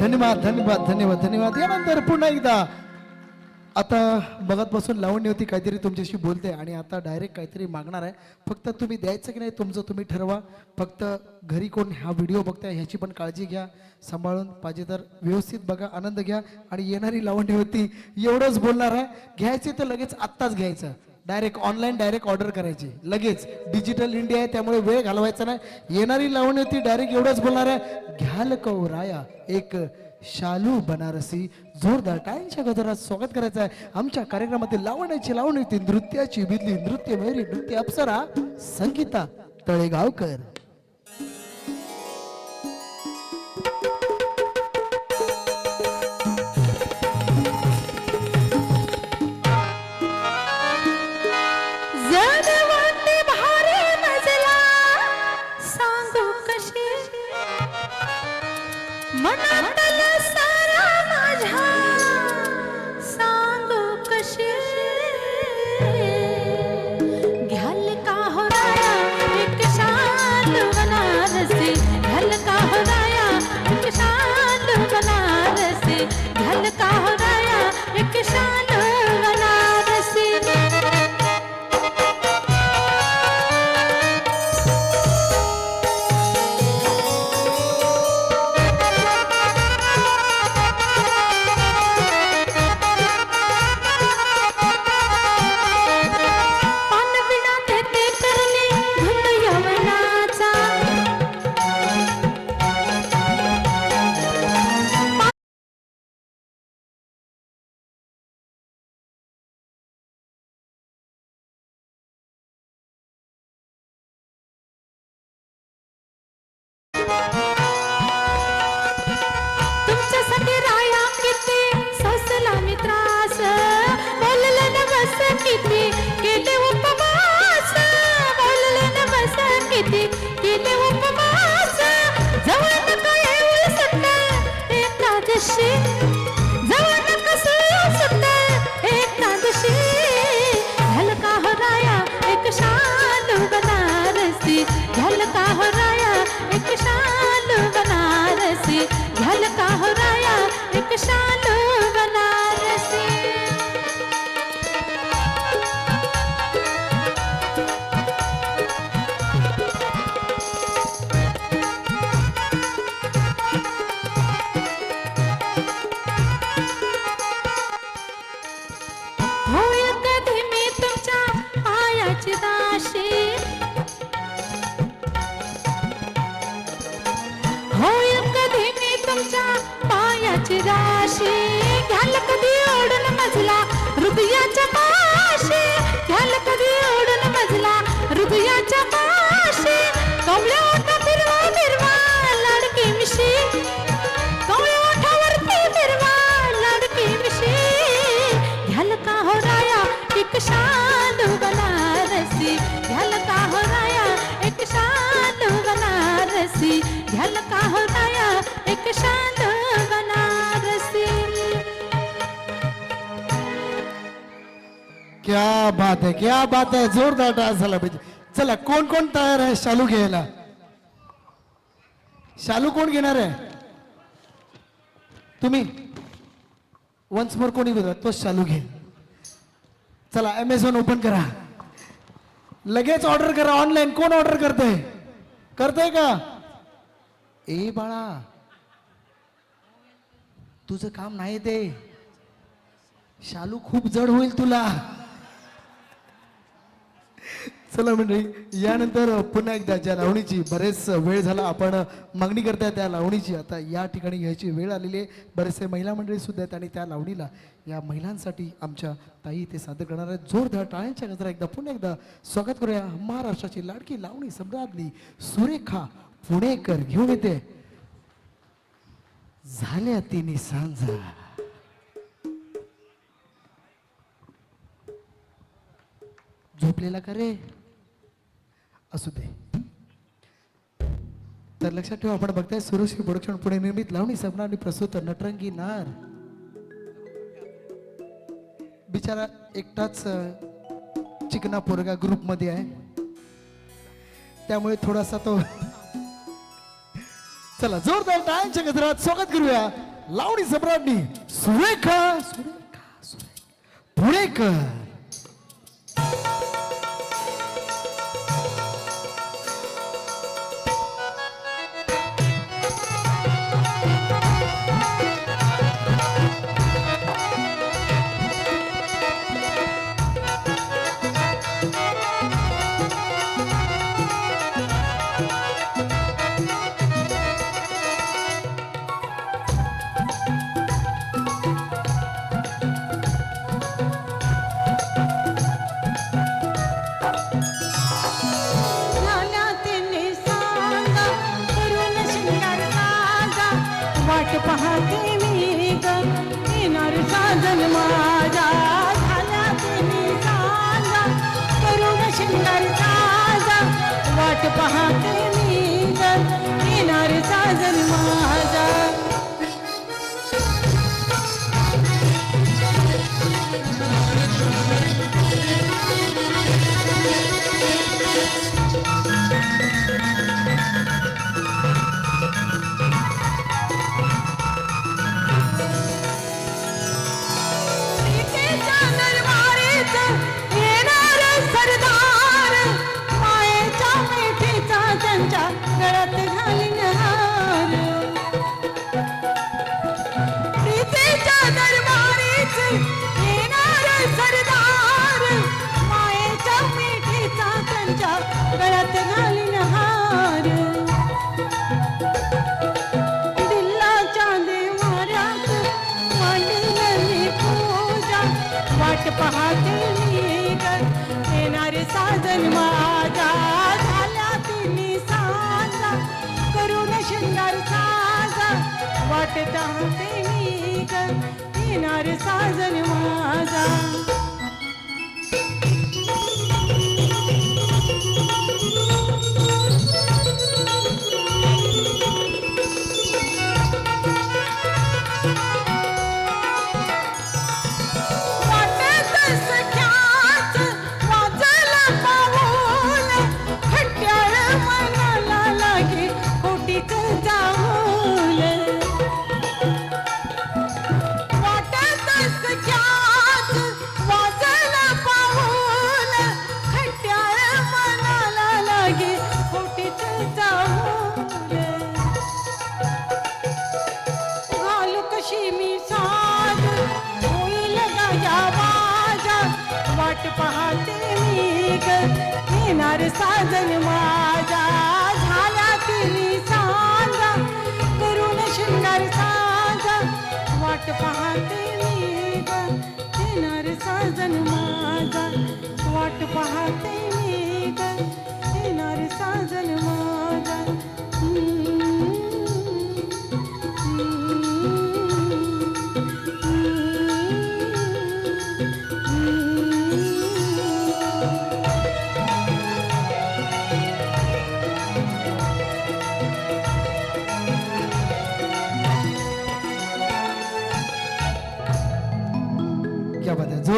धन्यवाद धन्यवाद धन्यवाद धन्यवाद. यानंतर पुन्हा एकदा. आता बघत बसून लावणी होती काहीतरी तुमच्याशी बोलते आणि आता डायरेक्ट काहीतरी मागणार आहे. फक्त तुम्ही द्यायचं की नाही तुमचं तुम्ही ठरवा. फक्त घरी कोण हा व्हिडिओ बघताय ह्याची पण काळजी घ्या. सांभाळून पाहिजे तर व्यवस्थित बघा आनंद घ्या. आणि येणारी लावणी होती एवढंच बोलणार आहे. घ्यायचे तर लगेच आत्ताच घ्यायचं. डायरेक्ट ऑनलाईन डायरेक्ट ऑर्डर करायची. लगेच डिजिटल इंडिया आहे त्यामुळे वेळ घालवायचा नाही. येणारी लावणी होती डायरेक्ट एवढंच बोलणार आहे. घ्याल हो राया? एक शालू बनारसी जोरदार टाळ्यांच्या गजरात स्वागत करायचं आहे. आमच्या कार्यक्रमातील लावण्याची लावणी होती नृत्याची बिदली नृत्य भैरी नृत्य अप्सरा संगीता तळेगावकर. बनारसी घ्याल का हो नया एक शांत बनारसी. क्या बात आहे क्या बात आहे जोरदार डान्स झाला पाहिजे. चला कोण कोण तयार आहे शालू घ्यायला? शालू कोण घेणार आहे? तुम्ही? वन्स मोर कोणी बघा तो शालू घे. चला अमेझॉन ओपन करा. लगेच ऑर्डर करा ऑनलाईन कोण ऑर्डर करतंय? करतंय का? ए बाळा तुझं काम नाही ते. शालू खूप जड होईल तुला. चला मंडळी यानंतर पुन्हा एकदा ज्या लावणीची बरेच वेळ झाला आपण मागणी करताय त्या लावणीची. आता या ठिकाणी घ्यायची वेळ आलेली आहे. बरेचसे महिला मंडळी सुद्धा आहेत आणि त्या लावणीला या महिलांसाठी आमच्या ताई ते सादर करणार आहेत. जोरदार टाळ्यांच्या गजरा एकदा पुन्हा एकदा स्वागत करूया महाराष्ट्राची लाडकी लावणी सम्राज्ञी सुरेखा पुणेकर घेऊन येते. झाल्या तिने सांजा. झोपलेला का रे? असू दे. तर लक्षात ठेवा आपण बघताय सुरक्षित प्रोडक्शन पुणे निर्मित लावणी सपना आणि प्रस्तुत नटरंगी नार बिचारा एकटाच चिकना पोरगा ग्रुपमध्ये आहे. त्यामुळे थोडासा तो चला जोरदार टाळ्यांच्या गजरात स्वागत करूया. लावणी सुरेखा सुरेखा. पुणेकर. पाहते मी येणार साधन माझा झाला तुम्ही सांगा करून शिंगार साजा वाट पाहते मी येणार साधन माझा सीतेच्या येणारे जन्म माझा झाल्या तिन्ही साजा करून शृंगार साजा. वाट पाहते मी ग. येणार साजन माझा. नाद येणार साजन माझा झाला तिन्ही सांजा करून शृंगार साजा वाट पाहते मी ग येणार साजन माझा. वाट पाहते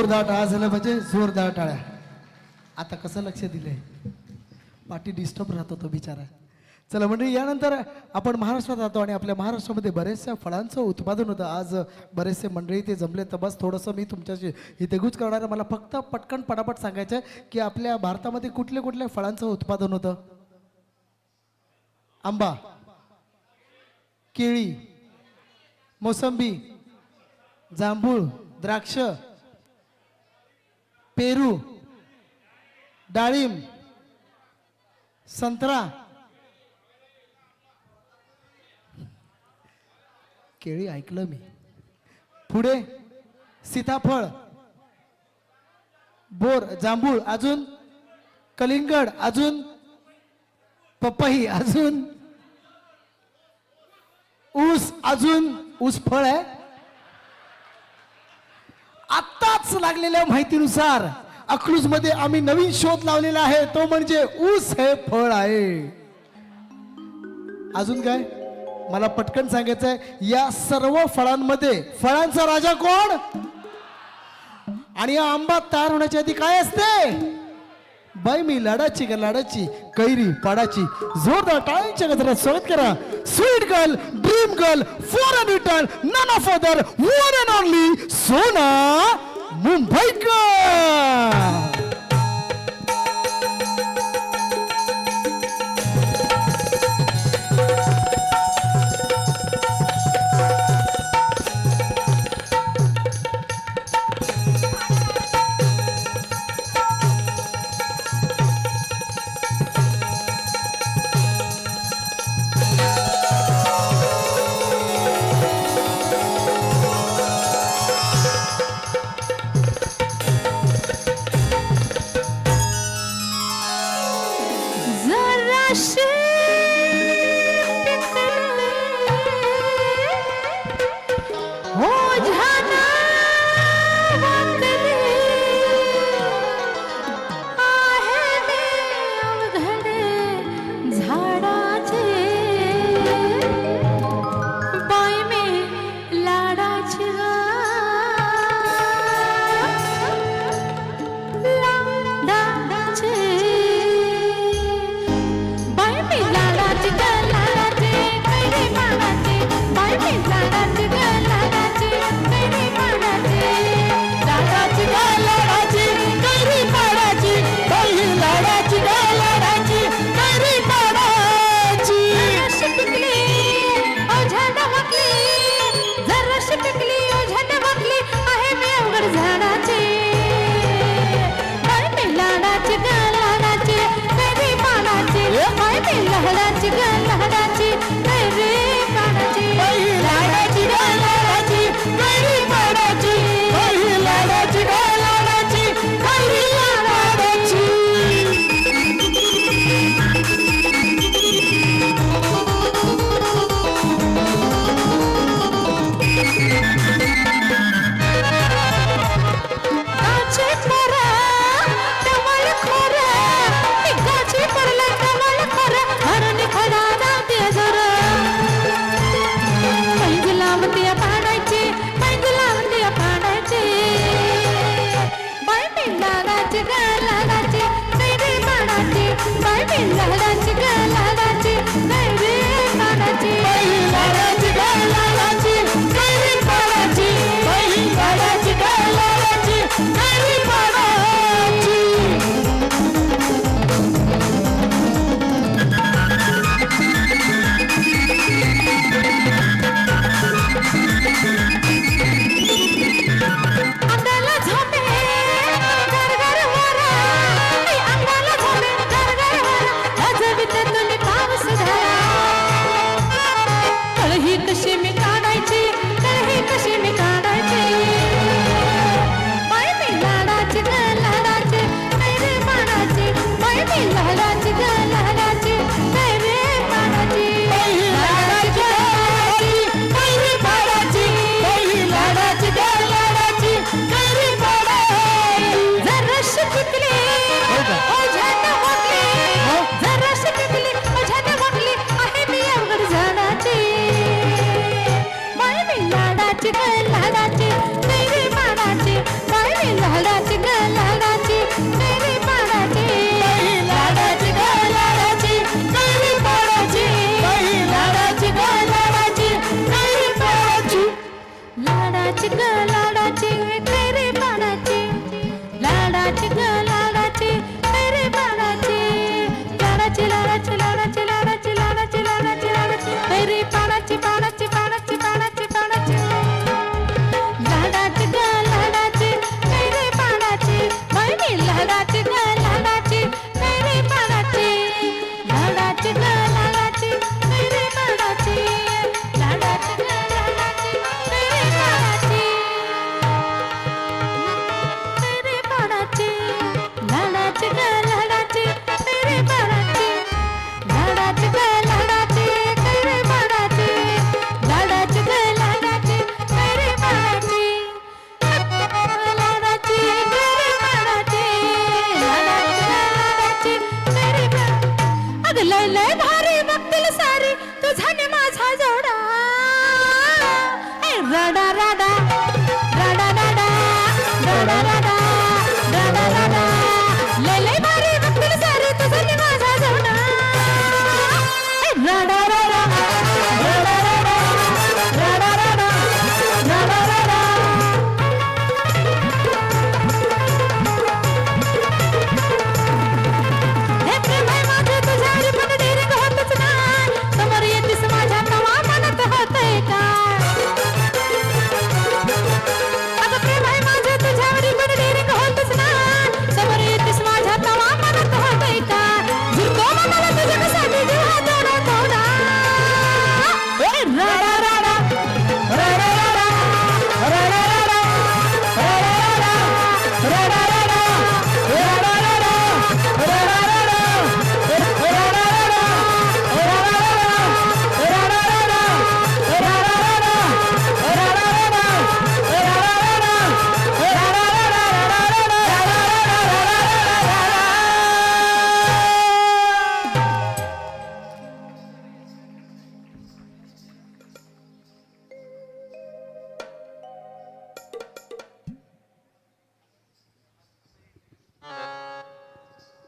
जोरदार टाळा झालं म्हणजे जोरदार टाळ्या. आता कसं लक्ष दिलंय? पाठी डिस्टर्ब राहतो तो बिचारा. चला म्हणजे यानंतर आपण महाराष्ट्रात राहतो आणि आपल्या महाराष्ट्रामध्ये बरेचशा फळांचं उत्पादन होतं. आज बरेचसे मंडळी ते जमले तर बस थोडंसं मी तुमच्याशी हितेगूच करणार मला फक्त पटकन पटापट सांगायचं आहे की आपल्या भारतामध्ये कुठल्या कुठल्या फळांचं उत्पादन होतं? आंबा केळी मोसंबी जांभूळ द्राक्ष पेरू डाळिंब संत्रा केळी ऐकलं मी. पुढे सीताफळ बोर जांभूळ अजून कलिंगड अजून पपई अजून ऊस अजून ऊस फळ आहे. आत्ताच लागलेल्या माहितीनुसार अकलूजमध्ये आम्ही नवीन शोध लावलेला आहे. तो म्हणजे ऊस हे फळ आहे. अजून काय? मला पटकन सांगायचंय या सर्व फळांमध्ये फळांचा राजा कोण? आणि या आंबा तयार होण्याच्या आधी काय असते? बाई मी लढाची का लढाची कैरी पाडाची. जोरदार टाळ्यांच्या गजरात स्वागत करा. Sweet girl dream girl for a return none of other one and only Sona मुंबईकर பெண்கள்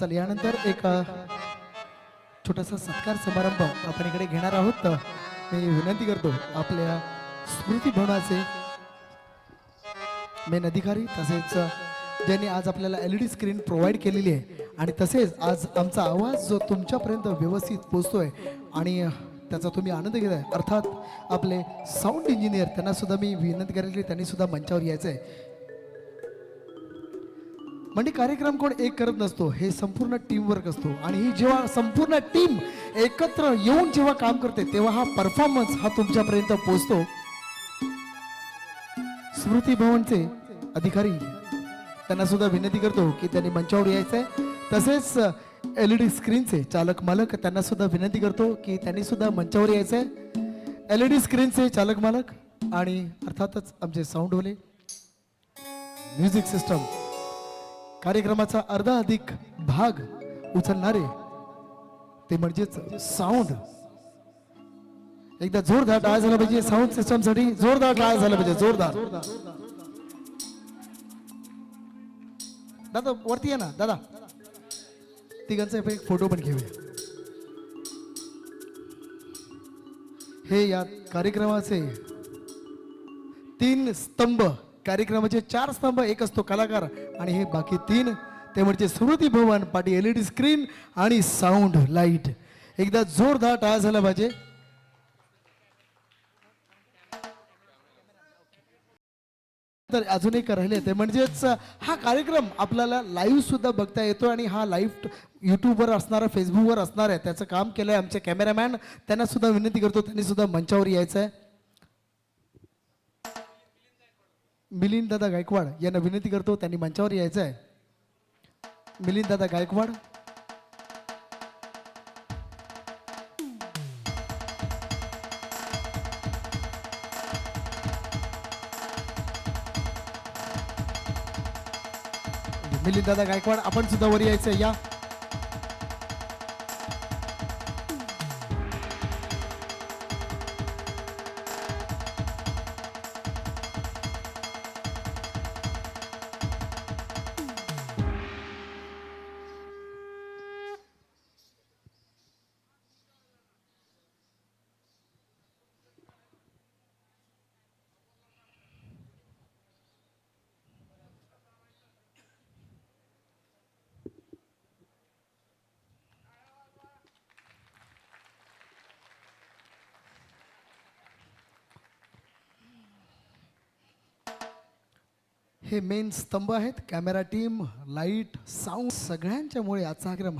चल यानंतर एक छोटासा सत्कार समारंभ आपण इकडे घेणार आहोत. तर मी विनंती करतो आपल्या स्मृती भवनाचे मेन अधिकारी तसेच ज्यांनी आज आपल्याला L E D screen provide केलेली आहे आणि तसेच आज आमचा आवाज जो तुमच्यापर्यंत व्यवस्थित पोचतोय आणि त्याचा तुम्ही आनंद घेत आहे. अर्थात आपले साऊंड इंजिनियर त्यांना सुद्धा मी विनंती करेल की त्यांनी सुद्धा मंचावर यायचं आहे म्हणजे कार्यक्रम कोण एक करत नसतो हे संपूर्ण टीम वर्क असतो. आणि ही जेव्हा संपूर्ण टीम एकत्र येऊन जेव्हा काम करते तेव्हा हा परफॉर्मन्स हा तुमच्यापर्यंत पोहोचतो. स्मृती भवनचे अधिकारी त्यांना सुद्धा विनंती करतो की त्यांनी मंचावर यायचंय. तसेच एल ई डी स्क्रीनचे चालक मालक त्यांना सुद्धा विनंती करतो की त्यांनी सुद्धा मंचावर यायचंय. एल ई डी स्क्रीनचे चालक मालक आणि अर्थातच आमचे साऊंडवाले म्युझिक सिस्टम कार्यक्रमाचा अर्धा अधिक भाग उचलणारे ते म्हणजेच साऊंड एकदा जोरदार टाळ झाला पाहिजे. साऊंड सिस्टमसाठी जोरदार टाळ झाला पाहिजे. जोरदार. दादा वरती आहे ना. दादा. तिघांचा एक फोटो पण घेऊया. हे या कार्यक्रमाचे तीन स्तंभ. कार्यक्रमाचे चार स्तंभ एक असतो कलाकार आणि हे बाकी तीन. ते म्हणजे स्मृती भवन पाठी डी स्क्रीन आणि साऊंड लाइट. एकदा जोरदार टाळा झाला पाहिजे. तर अजून एक राहिले ते म्हणजेच हा कार्यक्रम आपल्याला लाईव्ह सुद्धा बघता येतो आणि हा लाईव्ह युट्यूबवर असणारा फेसबुकवर असणार आहे त्याचं काम केलं आहे आमचे कॅमेरामॅन त्यांना सुद्धा विनंती करतो त्यांनी सुद्धा मंचावर यायचं आहे मिलिंद दादा गायकवाड यांना विनंती करतो त्यांनी मंचावर यायचं आहे मिलिंद दादा गायकवाड. मिलिंद दादा गायकवाड आपण सुद्धा वर यायचं या हे मेन स्तंभ आहेत. कॅमेरा टीम लाइट साऊंड सगळ्यांच्यामुळे आजचा कार्यक्रम